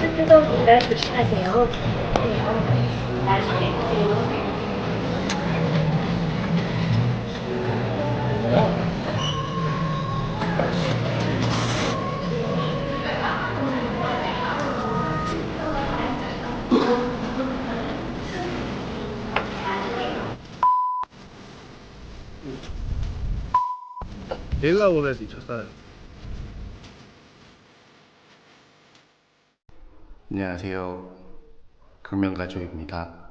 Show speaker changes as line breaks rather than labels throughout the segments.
육수 뜨거우니까 조심하세요. 네, 나중에 드세요.
델라원에서 있었어요. 안녕하세요. 극명가족입니다.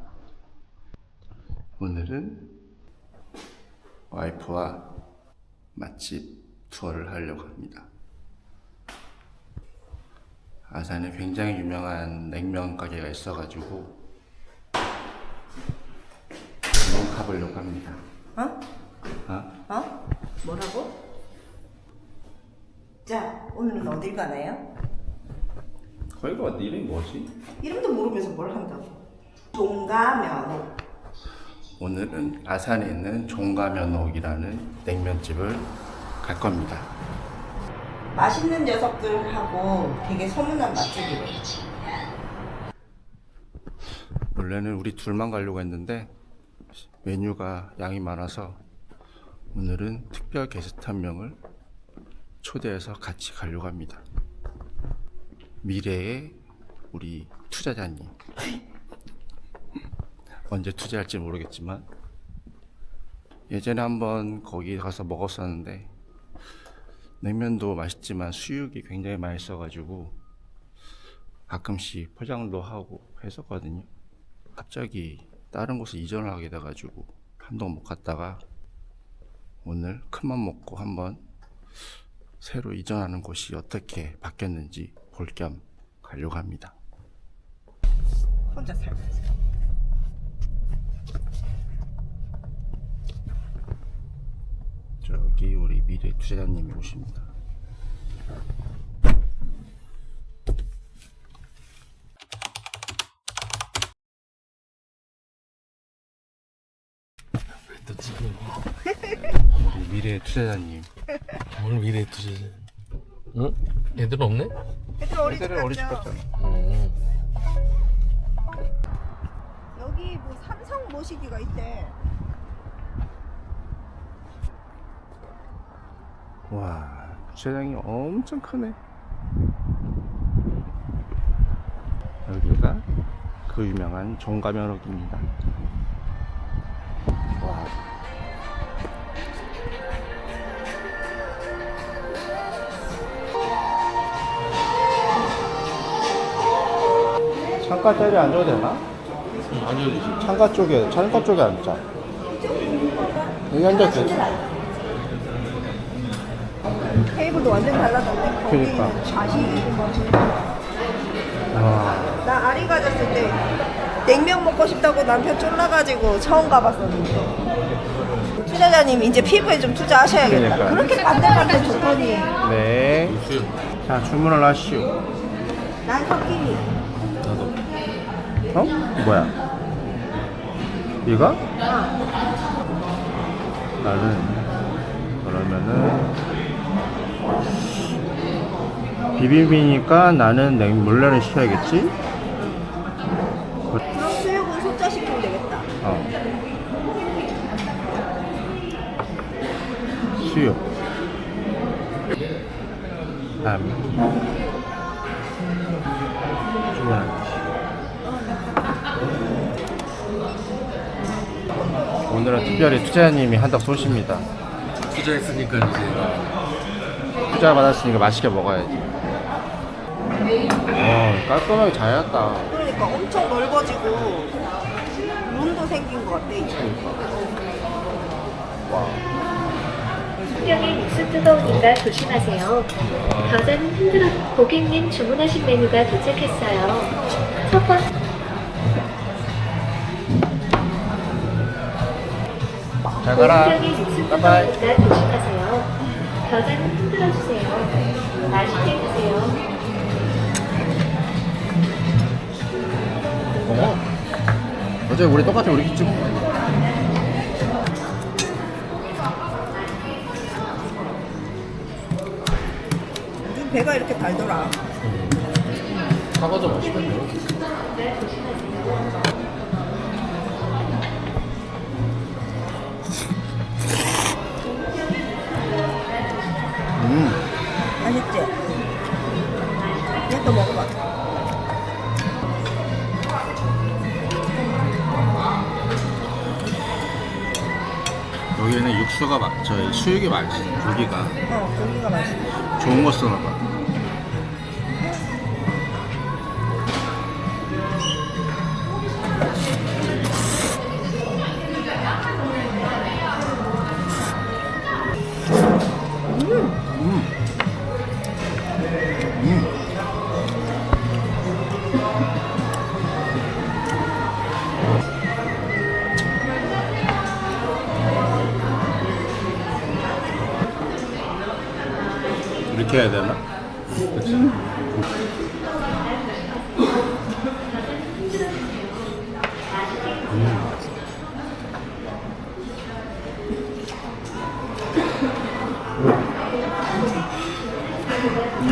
오늘은 와이프와 맛집 투어를 하려고 합니다. 아산에 굉장히 유명한 냉면 가게가 있어가지고 한번 가보려고 합니다.
어?
어?
어? 뭐라고? 자, 오늘은 어딜 가나요?
거기가 이름이 뭐지?
이름도 모르면서 뭘 한다고? 종가면호.
오늘은 아산에 있는 종가면옥이라는 냉면집을 갈 겁니다.
맛있는 녀석들하고 되게 소문난 맛집이래.
원래는 우리 둘만 가려고 했는데 메뉴가 양이 많아서 오늘은 특별 게스트 한 명을 초대해서 같이 가려고 합니다. 미래의 우리 투자자님. 언제 투자할지 모르겠지만 예전에 한번 거기 가서 먹었었는데 냉면도 맛있지만 수육이 굉장히 맛있어가지고 가끔씩 포장도 하고 했었거든요. 갑자기 다른 곳에 이전을 하게 돼가지고 한동안 못 갔다가 오늘 큰맘 먹고 한번 새로 이전하는 곳이 어떻게 바뀌었는지 볼 겸 가려고 합니다.
혼자 살면서.
저기 우리 미래 투자자님이 오십니다.
또 지금
우리 미래 투자자님.
오늘 미래 투자자 응? 애들 없네?
애들 어리지
애들은 어리지
않죠?
같잖아.
응
여기 뭐 삼성 모시기가 있대.
와, 주차장이 엄청 크네. 여기가 그 유명한 종가면옥입니다. 창가 자리에 앉아도 되나?
앉아도 되지
창가 쪽에, 창가 쪽에 앉자. 여기 앉아도 되지?
테이블도 완전 달라졌네. 거기
그니까.
좌식이고 뭐.
와.
나 아리 가졌을 때 냉면 먹고 싶다고 남편 쫄라가지고 처음 가봤었는데. 투자자님 이제 피부에 좀 투자하셔야겠다.
그러니까.
그렇게 반들반들 좋더니.
네. 자, 주문을 하시오.
난 석기니.
어? 뭐야? 이거? 나는 그러면은 비빔이니까 나는 냉 물냉을 시켜야겠지? 오늘은 특별히 투자자님이 한턱 쏘십니다.
투자했으니까 이제
투자 받았으니까 맛있게 먹어야지. 어, 깔끔하게 잘 해놨다.
그러니까 엄청 넓어지고 룸도 생긴 것 같아 이제.
와.
풍경에 육수 뜨거우니까 조심하세요. 겨자는 흔들어 고객님 주문하신 메뉴가 도착했어요. 첫 번째
잘 가라.
조심하세요. 겨자는 흔들어 주세요. 맛있게 드세요.
어? 어제 우리 똑같아 우리 집
요즘 배가 이렇게 달더라.
사과도 맛있던데.
음,
얘또 먹어봐.
여기는 육수가 맛, 저 수육이 맛있어. 고기가
어, 고기가 맛있어.
좋은 거 쓰나 봐.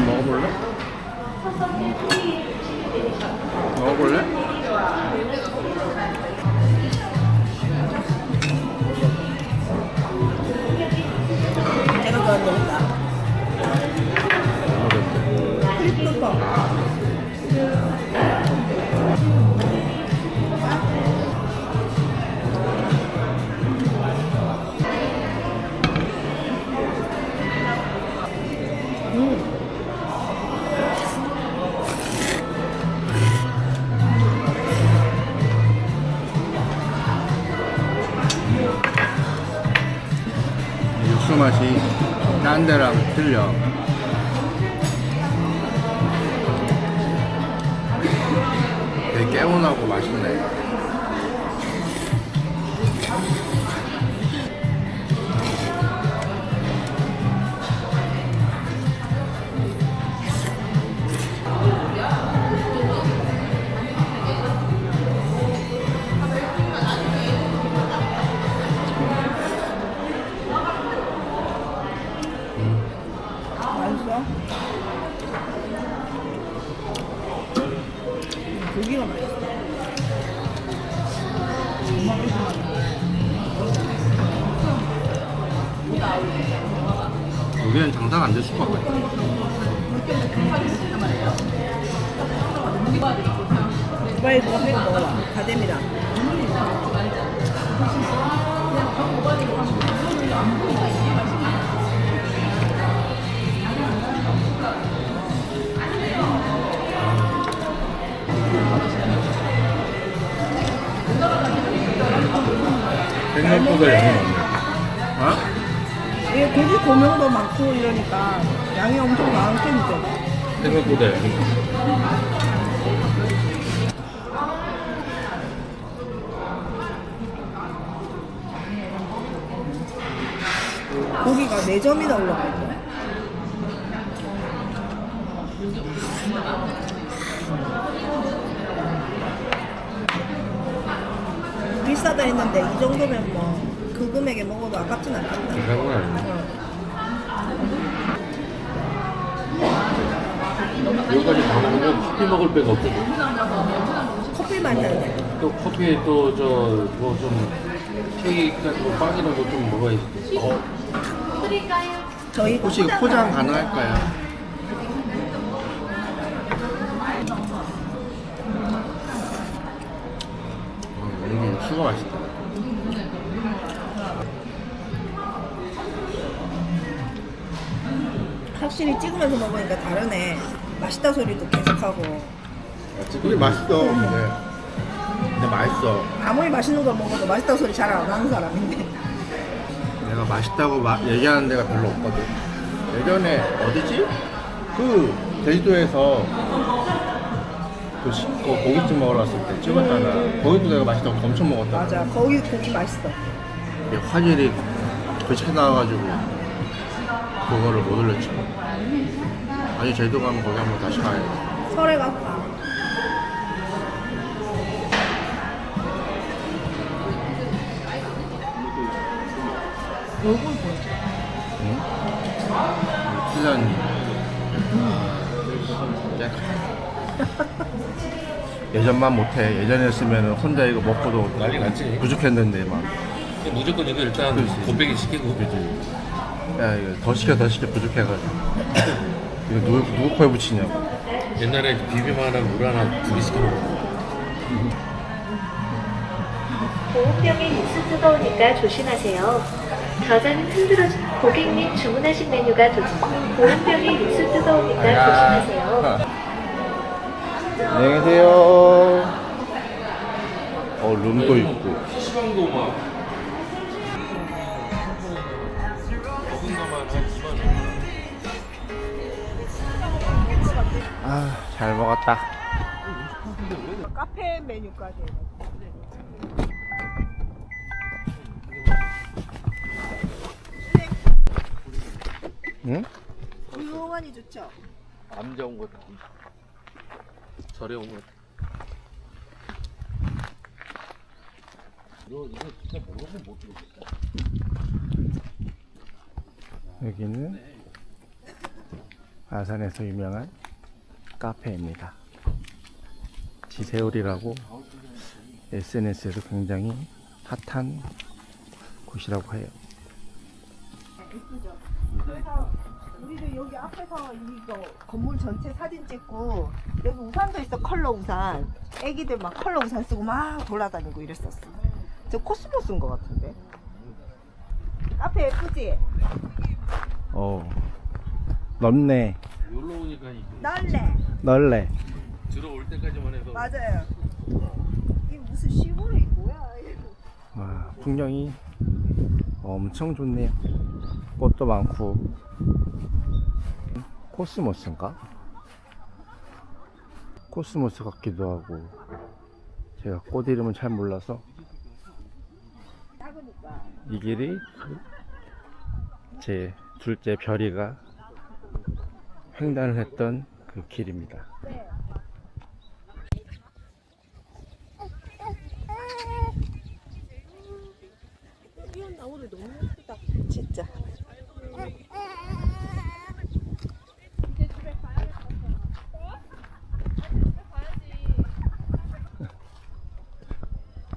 먹어볼래? 먹어볼래?
거다.
육수 맛이 딴 데랑 틀려.
빨리 그거 빼고 먹어봐. 가데미랑.
생각보다 양이 많네.
어?
이게 고기 고명도 많고 이러니까 양이 엄청 많겠죠.
생각보다 양이 많네.
고기가 4점이나 올라가 있네. 비싸다 했는데 이 정도면 뭐 그 금액에 먹어도 아깝진 않겠다.
아니네. 여기까지 다 먹으면 커피 먹을 배가 없어.
커피 마셔야 돼.
또 커피에 또 저 뭐 좀 케이크 같은 거 빵이나 뭐좀 먹어야지. 어,
저희
혹시 포장 가능할까요? 어, 여기 육수가 맛있다.
확실히 찍으면서 먹으니까 다르네. 맛있다 소리도 계속하고.
그게 맛있어. 근데, 근데 맛있어.
아무리 맛있는 걸 먹어도 맛있다 소리 잘 안 하는 사람인데.
내가 맛있다고 마- 얘기하는 데가 별로 없거든. 예전에 어디지? 그 제주도에서 그, 시- 그 고깃집 먹으러 갔을 때 찍었잖아. 거기도 내가 맛있다고 엄청 먹었다.
맞아. 거기 고기 맛있어.
이게 화질이 교체 나와가지고 그거를 못 올렸지. 아니 제주도 가면 거기 한번 다시 가야 돼.
설에 갔다. 얼굴 보여줘.
응? 깨끗해. 예전만 못해. 예전이었으면 혼자 이거 먹고도
난리 났지.
부족했는데 막.
무조건 이거 일단 곱빼기 시키고.
그지. 야 이거 더 시켜 더 시켜 부족해가지고. 이거 누구 누구 코에 붙이냐고.
옛날에 비빔 하나 물 하나 두개 시켜 먹고.
보온병에 육수 뜨거우니까 조심하세요. 겨자는 흔들어 주... 고객 님 주문하신 메뉴가 도착. 보온병에 육수 뜨거우니까 조심하세요.
안녕히 계세요. 어 룸도 있고.
시간도 막. 먹은 거만 한 2만 원.
아잘 먹었다.
카페 메뉴까지.
응?
호환이 좋죠?
남자 온 것. 같아. 절에 온. 이거 이거 진짜 먹어보면 못 들었겠다.
여기는 아산에서 유명한 카페입니다. 지세울이라고 SNS에도 굉장히 핫한 곳이라고 해요.
그래서 우리도 여기 앞에서 이거 건물 전체 사진 찍고 여기 우산도 있어 컬러 우산. 애기들 막 컬러 우산 쓰고 막 돌아다니고 이랬었어. 저 코스모스인 것 같은데. 카페 예쁘지?
어 넓네
놀러 오니까 이게
넓네.
넓네
들어올 때까지만 해도
맞아요. 이게 무슨 시골이 뭐야? 이거.
와 풍경이 엄청 좋네요 꽃도 많고 코스모스인가? 코스모스 같기도 하고 제가 꽃 이름은 잘 몰라서. 이 길이 제 둘째 별이가 횡단을 했던 그 길입니다.
이런 나무들 너무 예쁘다. 진짜.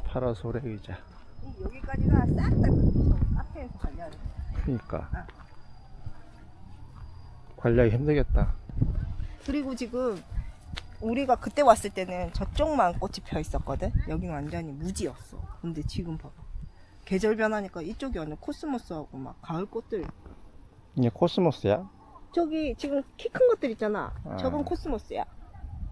파라솔의 의자.
여기까지가 싹다 카페에서 관리하는.
그러니까 관리하기 힘들겠다.
그리고 지금 우리가 그때 왔을 때는 저쪽만 꽃이 펴 있었거든. 여기는 완전히 무지였어. 근데 지금 봐봐. 계절 변하니까 이쪽이 완전 코스모스하고 막 가을 꽃들.
이게 코스모스야?
저기 지금 키 큰 것들 있잖아.
아.
저건 코스모스야.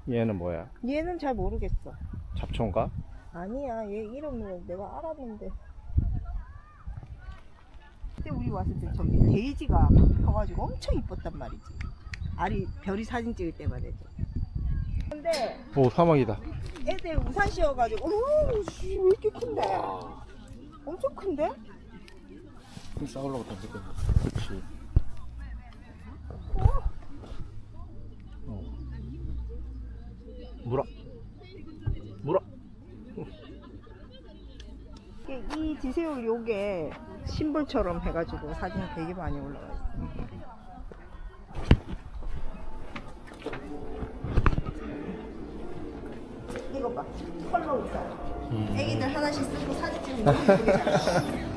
얘는 뭐야?
얘는 잘 모르겠어.
잡초인가?
아니야. 얘 이름을 내가 알았는데. 그때 우리 왔을 때 저기 데이지가 펴가지고 엄청 이뻤단 말이지. 알이 별이 사진 찍을 때만 해도. 근데
오 사막이다.
애들 우산 씌워가지고 어머 씨, 왜 이렇게 큰데? 엄청 큰데?
싸우려고 건데. 그렇지. 어. 물어. 물어.
이게 이 지세울 요게 심볼처럼 해가지고 사진이 되게 많이 올라와 있어. 이거 봐 컬러 우산. 애기들 하나씩 쓰고 사진 찍으면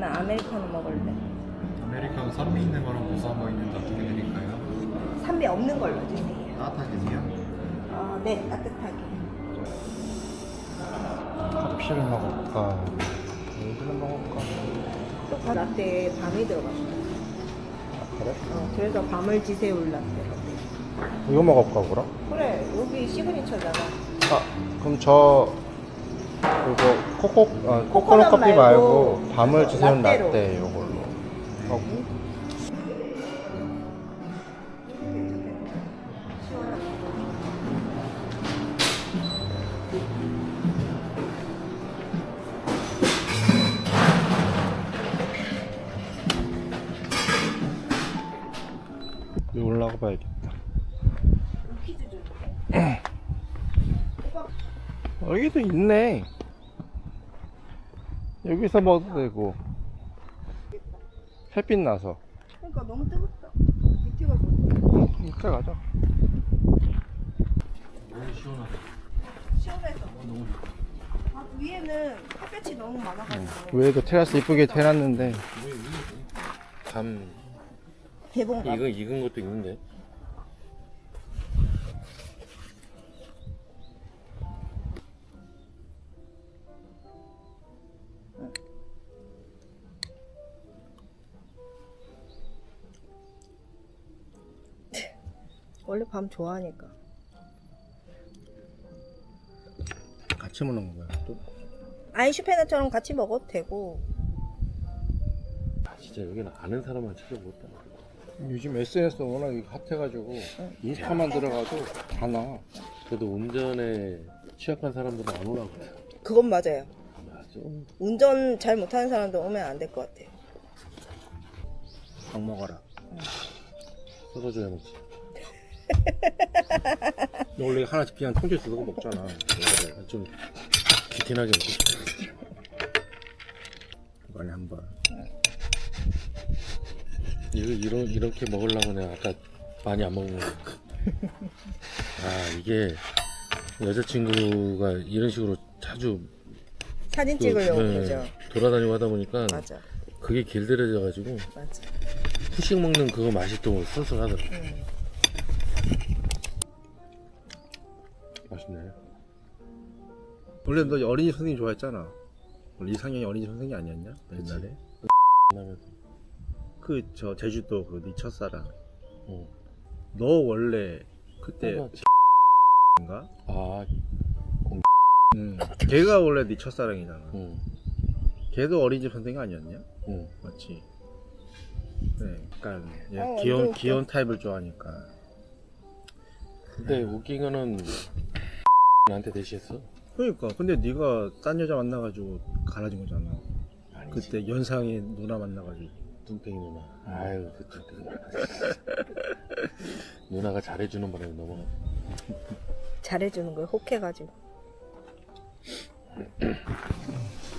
나는 아메리카노 먹을래.
아메리카노 산미 있는 거랑 고소한 거 있는데 어떻게 드릴까요?
산미 없는 걸로 주세요.
따뜻하게 드세요?
어, 네, 따뜻하게.
커피를 먹을까? 물을 먹을까?
또 라떼에 밤이 들어갔어.
아, 그래?
어, 그래서 밤을 지새울 라떼.
이거 먹을까 그럼?
그래, 여기 시그니처잖아.
아 그럼 저 그거 코코 어, 코코넛 커피 말고
말고
밤을 주세요
라떼
요걸로. 하고. 여기 올라가 봐야겠다.
어,
여기도 있네. 여기서 먹어도 되고. 햇빛 나서.
그러니까 너무 뜨겁다. 밑에가 좋아.
응, 이따 가자.
너무 시원하다.
시원해서. 아, 위에는 햇볕이 너무 많아가지고.
위에도 테라스 이쁘게 해놨는데.
감
개봉감.
익은 익은 것도 있는데.
원래 밤 좋아하니까.
같이 먹는 거야, 또.
아인슈페너처럼 같이 먹어도 되고.
아, 진짜 여기는 아는 사람만 찾아보겠다.
요즘 SNS 워낙 핫해가지고, 인스타만 들어가도 다 나와.
그래도 운전에 취약한 사람들은 안 오라고.
그건 맞아요.
맞아.
운전 잘 못하는 사람들 오면 안 될 것 같아.
밥 먹어라.
썰어줘야 먹지.
너 원래 하나씩 그냥 통째 주고 먹잖아.
아, 좀 비티나게 먹고 싶어.
이번에 한 번.
이거 이런 이렇게 먹으려고 내가 아까 많이 안 먹는 거야. 아 이게 여자친구가 이런 식으로 자주
사진
그,
찍으려고
네,
그러죠.
돌아다니고 하다 보니까
맞아.
그게 길들여져 가지고
맞아.
후식 먹는 그거 맛이 또 쏠쏠하더라.
음.
맛있네.
원래 너 어린이 선생님 좋아했잖아. 원래 이상형이 어린이 선생님 아니었냐?
옛날에?
그, 저, 제주도 그네 첫사랑.
어.
너 원래 그때
어,
인가?
아,
응. 걔가 원래 네 첫사랑이잖아.
응,
걔도 어린이집 선생님 아니었냐?
응.
맞지? 네, 약간 얘
어,
귀여운
완전
귀여운 타입을 좋아하니까.
근데 웃긴 거는 나한테 대시했어.
그러니까 근데 네가 딴 여자 만나가지고 갈라진 거잖아.
아니지.
그때 연상의 누나 만나가지고.
뚱땡이 누나. 아유, 그 뚱땡이 누나. 누나가 잘해주는 바람에 넘어가.
잘해주는 거에 혹해가지고.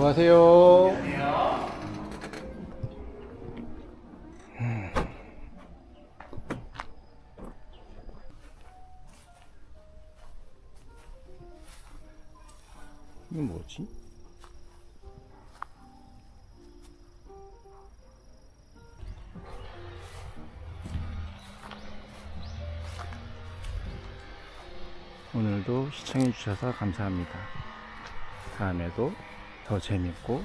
수고하세요. 이건 뭐지? 오늘도 시청해주셔서 감사합니다. 다음에도 더 재밌고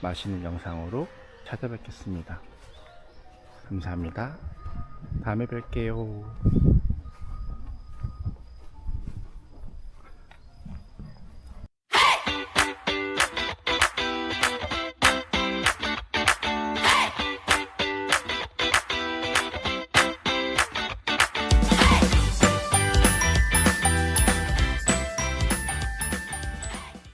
맛있는 영상으로 찾아뵙겠습니다. 감사합니다. 다음에 뵐게요.